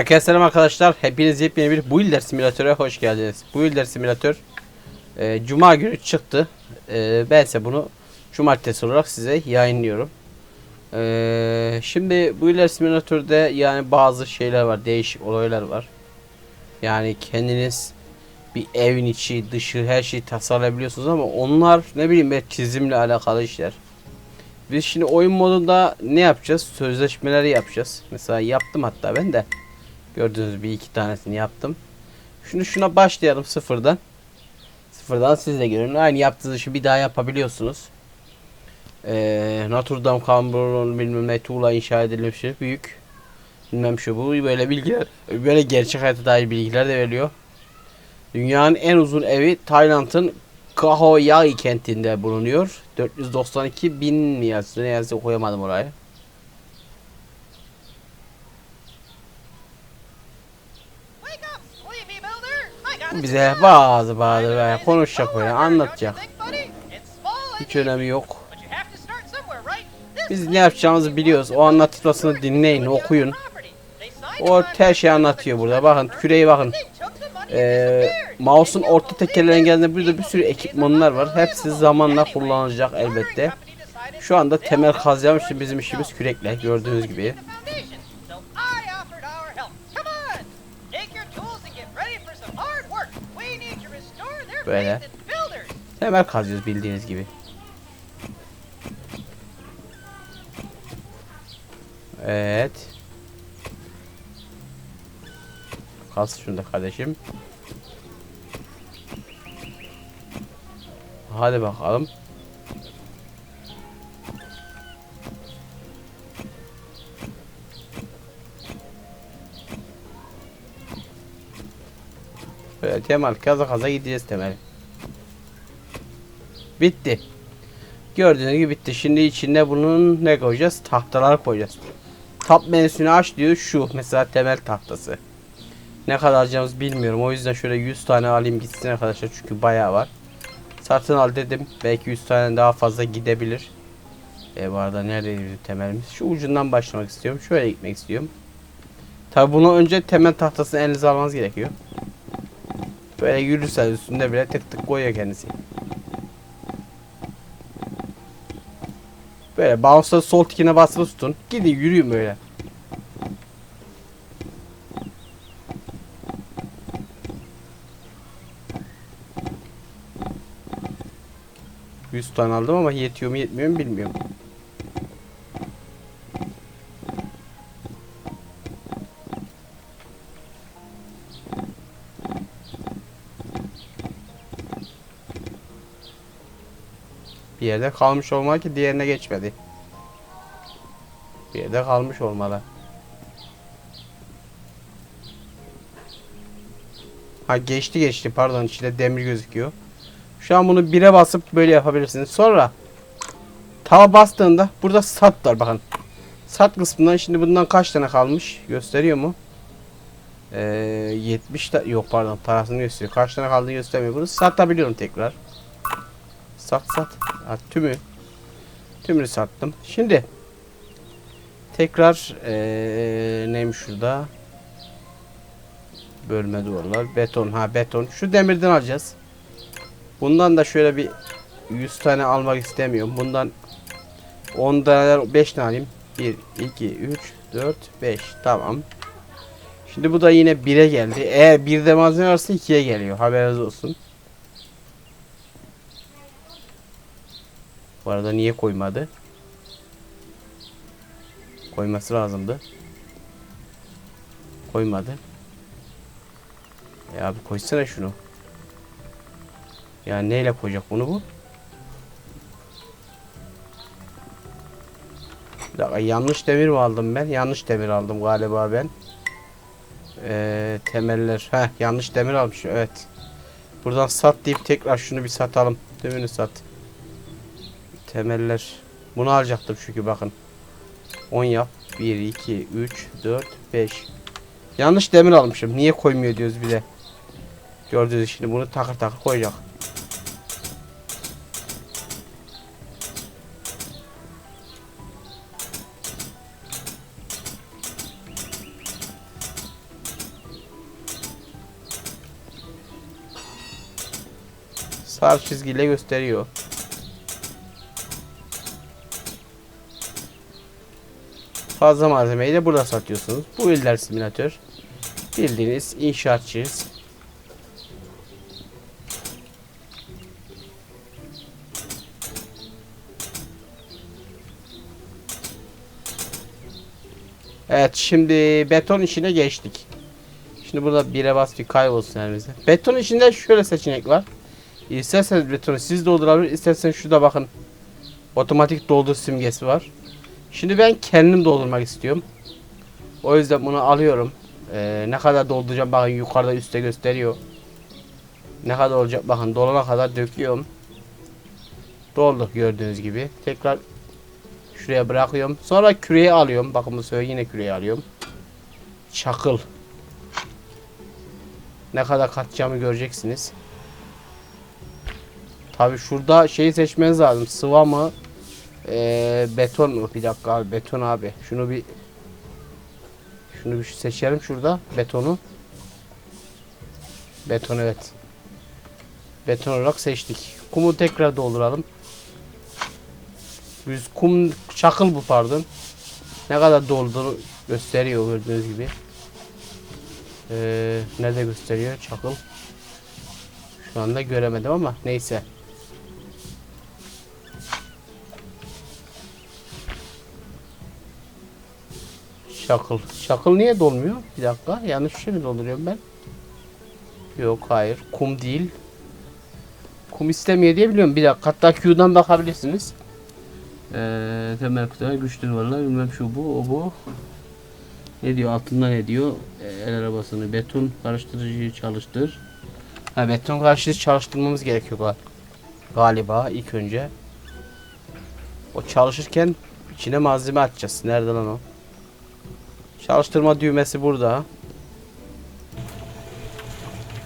Herkese selam arkadaşlar. Hepiniz yepyeni bir Builder Simülatör'e hoş geldiniz. Builder Simülatör e, Cuma günü çıktı. E, ben ise bunu Cumartesi olarak size yayınlıyorum. E, şimdi Builder Simülatör'de yani bazı şeyler var. Değişik olaylar var. Yani kendiniz bir evin içi dışı her şeyi tasarlayabiliyorsunuz ama onlar ne bileyim ben çizimle alakalı işler. Biz şimdi oyun modunda ne yapacağız? Sözleşmeleri yapacağız. Mesela yaptım hatta ben de. Gördüğünüz bir iki tanesini yaptım. Şunu şuna başlayalım sıfırdan. Sıfırdan siz de görün. Aynı yaptığınız işi bir daha yapabiliyorsunuz. Ee, Notre Dame Cameron bilmem ne tuğla inşa edilmiş büyük. Bilmem şu bu böyle bilgiler. Böyle gerçek hayata dair bilgiler de veriliyor. Dünyanın en uzun evi Tayland'ın Kahoyai kentinde bulunuyor. 492 bin mi yazdı? Ne yazdı okuyamadım orayı. Bize bazı bazı böyle konuşacak böyle anlatacak. Hiç önemi yok. Biz ne yapacağımızı biliyoruz. O the dinleyin, okuyun. O her şeyi anlatıyor burada. Bakın küreye bakın. Ee, mouse'un orta believe geldiğinde burada bir sürü ekipmanlar var. Hepsi zamanla kullanılacak elbette. Şu anda temel için bizim işimiz kürekle gördüğünüz gibi. Böyle. Temel kazıyoruz bildiğiniz gibi. Evet. Kaz şunu da kardeşim. Hadi bakalım. Böyle Temel kaza kaza gideceğiz Temel. Bitti. Gördüğünüz gibi bitti. Şimdi içinde bunun ne koyacağız? Tahtalar koyacağız. Tab menüsünü aç diyor şu. Mesela temel tahtası. Ne kadar alacağımızı bilmiyorum. O yüzden şöyle 100 tane alayım gitsin arkadaşlar. Çünkü bayağı var. Satın al dedim. Belki 100 tane daha fazla gidebilir. E bu arada neredeydi temelimiz? Şu ucundan başlamak istiyorum. Şöyle gitmek istiyorum. Tabi bunu önce temel tahtasını elinize almanız gerekiyor. Böyle yürürsen üstünde bile tık tık koyuyor kendisi. Böyle bounce'da sol tikine basılı tutun. Gidin yürüyün böyle. Yüz tane aldım ama yetiyor mu yetmiyor mu bilmiyorum. Yerde kalmış olmalı ki diğerine geçmedi. Bir yerde kalmış olmalı. Ha geçti geçti pardon içinde demir gözüküyor. Şu an bunu bire basıp böyle yapabilirsiniz. Sonra tava bastığında burada sat var bakın. Sat kısmından şimdi bundan kaç tane kalmış gösteriyor mu? Ee, 70 ta yok pardon parasını gösteriyor. Kaç tane kaldığını göstermiyor. Bunu satabiliyorum tekrar. Sat sat. Ha, tümü. Tümünü sattım. Şimdi tekrar ee, neymiş şurada? Bölme duvarlar. Beton. Ha beton. Şu demirden alacağız. Bundan da şöyle bir 100 tane almak istemiyorum. Bundan 10 tane 5 tane alayım. 1 2 3 4 5 tamam. Şimdi bu da yine 1'e geldi. Eğer 1'de malzeme varsa 2'ye geliyor. Haberiniz olsun. Arada niye koymadı? Koyması lazımdı. Koymadı. Ya abi koysana şunu. Ya neyle koyacak bunu bu? Dakika yanlış demir mi aldım ben? Yanlış demir aldım galiba ben. Ee, temeller. Heh yanlış demir almış. Evet. Buradan sat deyip tekrar şunu bir satalım. Tümünü sat. Temeller. Bunu alacaktım çünkü bakın. 10 yap. 1, 2, 3, 4, 5. Yanlış demir almışım. Niye koymuyor diyoruz bir de. Gördüğünüz şimdi bunu takır takır koyacak. Sarı çizgiyle gösteriyor. Fazla malzemeyi de burada satıyorsunuz. Bu iller simülatör. Bildiğiniz inşaatçıyız. Evet şimdi beton işine geçtik. Şimdi burada bire bas bir kaybolsun elimizde. Beton içinde şöyle seçenek var. İsterseniz betonu siz doldurabilir, isterseniz şurada bakın. Otomatik doldur simgesi var. Şimdi ben kendim doldurmak istiyorum. O yüzden bunu alıyorum. Ee, ne kadar dolduracağım bakın yukarıda üstte gösteriyor. Ne kadar olacak bakın dolana kadar döküyorum. Doldu gördüğünüz gibi. Tekrar şuraya bırakıyorum. Sonra küreği alıyorum. Bakın bu sefer yine küreği alıyorum. Çakıl. Ne kadar katacağımı göreceksiniz. Tabi şurada şeyi seçmeniz lazım. Sıva mı? Ee, beton mu? Bir dakika abi beton abi. Şunu bir şunu bir seçelim şurada betonu. Beton evet. Beton olarak seçtik. Kumu tekrar dolduralım. Biz kum çakıl bu pardon. Ne kadar dolduğunu gösteriyor gördüğünüz gibi. Ee, nerede gösteriyor çakıl? Şu anda göremedim ama neyse. Çakıl. Çakıl niye dolmuyor? Bir dakika. Yanlış bir şey mi dolduruyorum ben? Yok hayır. Kum değil. Kum istemiyor diye biliyorum. Bir dakika. Hatta Q'dan bakabilirsiniz. Ee, temel kutuya güç duvarlar bilmem şu bu o bu. Ne diyor altında ne diyor? Ee, el arabasını beton karıştırıcıyı çalıştır. Ha beton karıştırıcı çalıştırmamız gerekiyor gal- galiba ilk önce. O çalışırken içine malzeme atacağız. Nerede lan o? Çalıştırma düğmesi burada.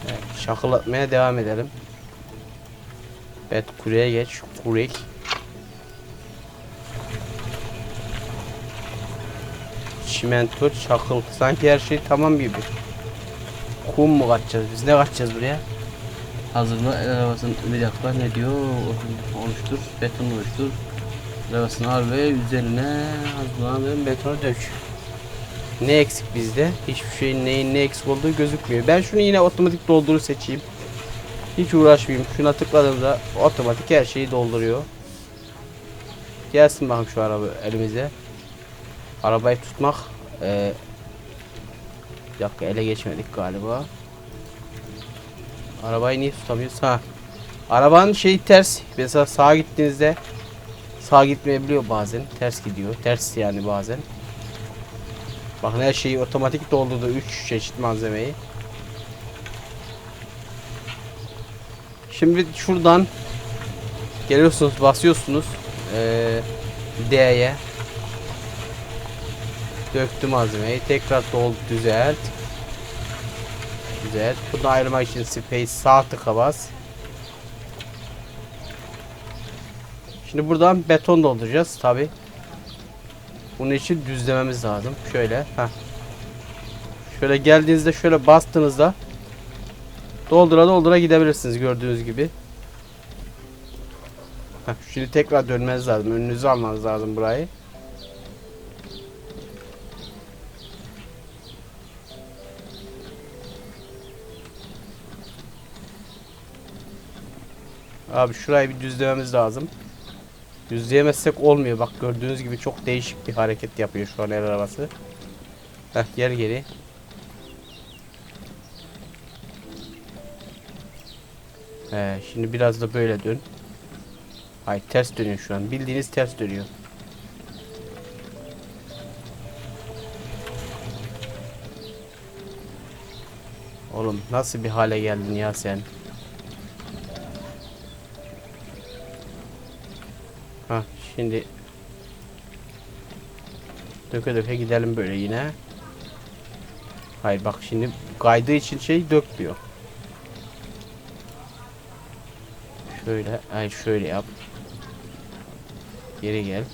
Evet, şakılatmaya devam edelim. Evet kureye geç. Kurek. Çimento, çakıl. Sanki her şey tamam gibi. Kum mu kaçacağız biz? Ne kaçacağız buraya? Hazırla el arabasının bir dakika ne diyor? Oluştur, beton oluştur. Arabasını al ve üzerine hazırlanan betonu dök. Ne eksik bizde? Hiçbir şeyin neyin ne eksik olduğu gözükmüyor. Ben şunu yine otomatik dolduru seçeyim. Hiç uğraşmayayım. Şuna tıkladığımda otomatik her şeyi dolduruyor. Gelsin bakın şu araba elimize. Arabayı tutmak eee bir ele geçmedik galiba. Arabayı niye tutamıyoruz? Ha. Arabanın şeyi ters. Mesela sağa gittiğinizde sağa gitmeyebiliyor bazen. Ters gidiyor. Ters yani bazen. Bakın her şeyi otomatik doldurdu 3 çeşit malzemeyi. Şimdi şuradan geliyorsunuz basıyorsunuz eee D'ye. Döktü malzemeyi tekrar doldu düzelt. Düzelt. Bunu ayırmak için space sağ tıka bas. Şimdi buradan beton dolduracağız tabi bunun için düzlememiz lazım şöyle heh. şöyle geldiğinizde şöyle bastığınızda doldura doldura gidebilirsiniz gördüğünüz gibi Heh, şimdi tekrar dönmeniz lazım önünüzü almanız lazım burayı Abi şurayı bir düzlememiz lazım. Düzleyemezsek olmuyor. Bak gördüğünüz gibi çok değişik bir hareket yapıyor şu an el arabası. Heh gel geri. He, şimdi biraz da böyle dön. Hayır ters dönüyor şu an. Bildiğiniz ters dönüyor. Oğlum nasıl bir hale geldin ya sen? Şimdi döke döke gidelim böyle yine. Hayır bak şimdi kaydığı için şey dökmüyor. Şöyle, ay şöyle yap. Geri gel.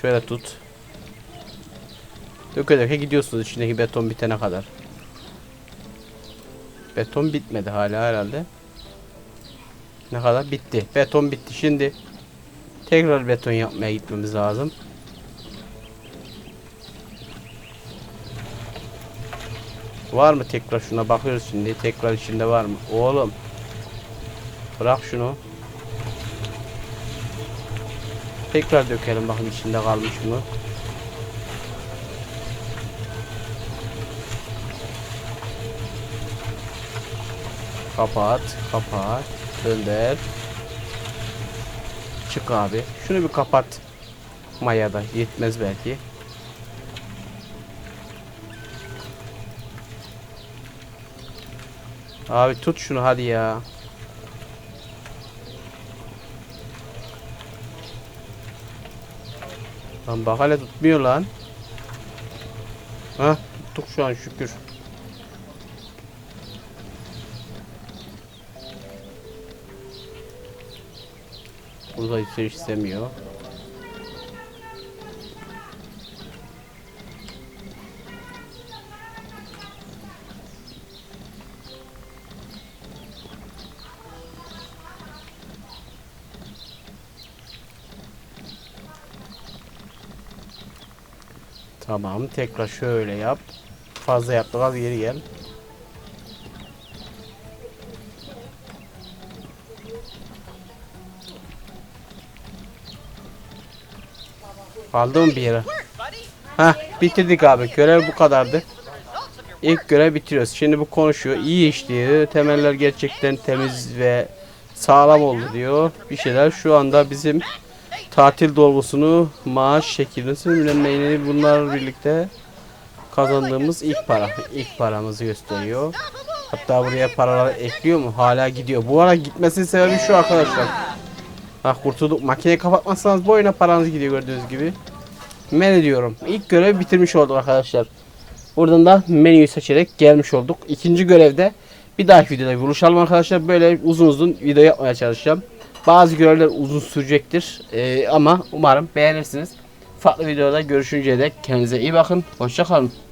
Şöyle tut. Döke döke gidiyorsunuz içindeki beton bitene kadar. Beton bitmedi hala herhalde. Ne kadar? Bitti. Beton bitti. Şimdi tekrar beton yapmaya gitmemiz lazım. Var mı tekrar şuna bakıyoruz şimdi. Tekrar içinde var mı? Oğlum. Bırak şunu. Tekrar dökelim bakın içinde kalmış mı? Kapat, kapat, gönder. Çık abi. Şunu bir kapat. Mayada yetmez belki. Abi tut şunu hadi ya. Lan bak hala tutmuyor lan. Hah tuttuk şu an şükür. Burada hiç istemiyor. Tamam tekrar şöyle yap. Fazla yaptık az geri gel. Kaldı bir yere? Hah bitirdik abi. Görev bu kadardı. İlk görev bitiriyoruz. Şimdi bu konuşuyor. İyi iş diyor. Temeller gerçekten temiz ve sağlam oldu diyor. Bir şeyler şu anda bizim tatil dolgusunu, maaş şeklini, bilmem bunlar birlikte kazandığımız ilk para. İlk paramızı gösteriyor. Hatta buraya paralar ekliyor mu? Hala gidiyor. Bu ara gitmesinin sebebi şu arkadaşlar. Ha kurtulduk. Makineyi kapatmazsanız bu oyuna paranız gidiyor gördüğünüz gibi. Men ediyorum. İlk görevi bitirmiş olduk arkadaşlar. Buradan da menüyü seçerek gelmiş olduk. İkinci görevde bir dahaki videoda buluşalım arkadaşlar. Böyle uzun uzun video yapmaya çalışacağım. Bazı görevler uzun sürecektir. Ee, ama umarım beğenirsiniz. Farklı videoda görüşünceye dek kendinize iyi bakın. Hoşçakalın.